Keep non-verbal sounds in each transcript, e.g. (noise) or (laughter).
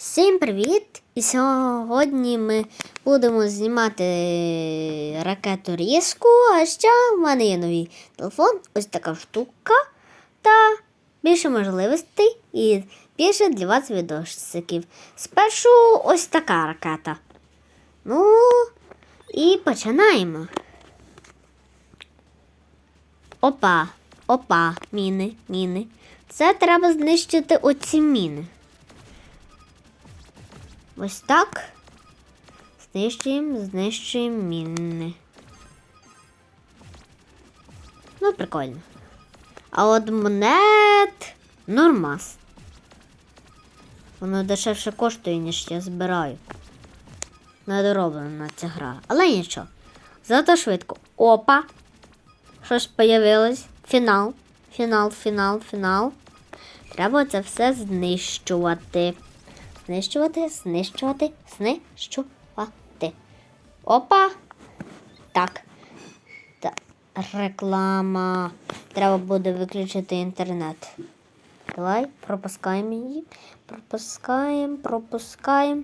Всім привіт! І сьогодні ми будемо знімати ракету різку, а ще в мене є новий телефон, ось така штука та більше можливостей і більше для вас відосиків. Спершу ось така ракета. Ну, і починаємо. Опа, опа, міни, міни. Це треба знищити оці міни. Ось так. Знищуємо, знищуємо міни. Ну, прикольно. А от монет нормас. Воно дешевше коштує, ніж я збираю. Недороблена ця гра. Але нічого. Зато швидко. Опа! Щось появилось. Фінал. Фінал, фінал, фінал. Треба це все знищувати. Знищувати, знищувати, знищувати. Опа. Так. Та, реклама. Треба буде виключити інтернет. Давай, пропускаємо її. Пропускаємо, пропускаємо.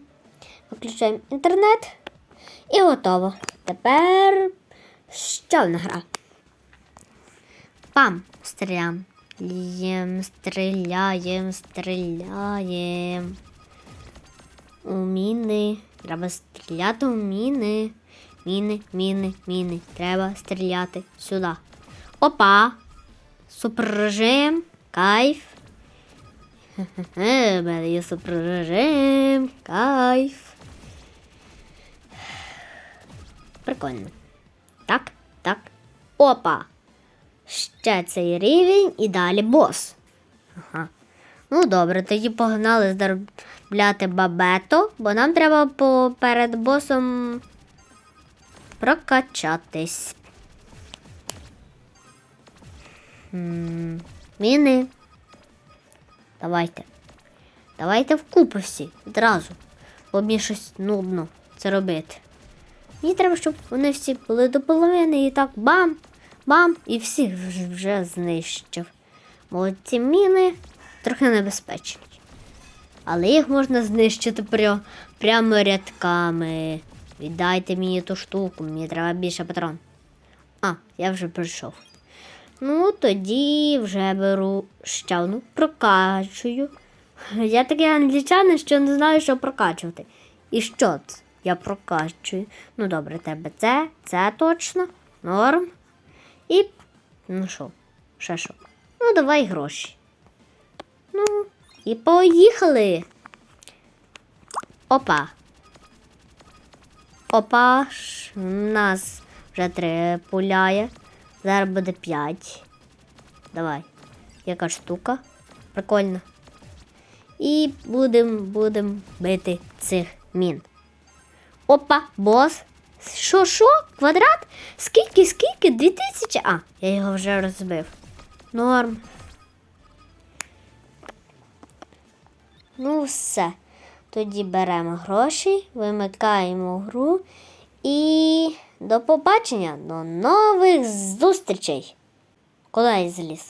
Виключаємо інтернет. І готово. Тепер ще одна гра. Пам! Стріляємо. Стріляємо, стріляємо. У міни. Треба стріляти у міни. Міни, міни, міни. Треба стріляти сюди. Опа! Суперрежим. Кайф. (laughs) Хе-хе-хе, в мене є суперрежим. Кайф. Прикольно. Так, так. Опа! Ще цей рівень і далі бос. Ага. Ну, добре, тоді погнали заробляти бабето, бо нам треба перед босом прокачатись. Міни. Давайте. Давайте вкупи всі одразу. Бо мені щось нудно це робити. Мені треба, щоб вони всі були до половини і так бам, бам, і всіх вже- знищив. Бо ці міни трохи небезпечні. Але їх можна знищити пря- прямо рядками. Віддайте мені ту штуку, мені треба більше патрон. А, я вже прийшов. Ну, тоді вже беру ще одну, прокачую. Я такий англічанин, що не знаю, що прокачувати. І що це? Я прокачую. Ну, добре, тебе це, це точно, норм. І. Ну що, ще що? Ну, давай гроші. Ну, і поїхали. Опа. Опа, у нас вже три пуляє. Зараз буде п'ять. Давай. Яка штука? Прикольно. І будемо будем бити цих мін. Опа, бос. Що, що? Квадрат? Скільки, скільки? Дві тисячі? А, я його вже розбив. Норм. Ну, все. Тоді беремо гроші, вимикаємо гру і до побачення, до нових зустрічей. Куда я зліз?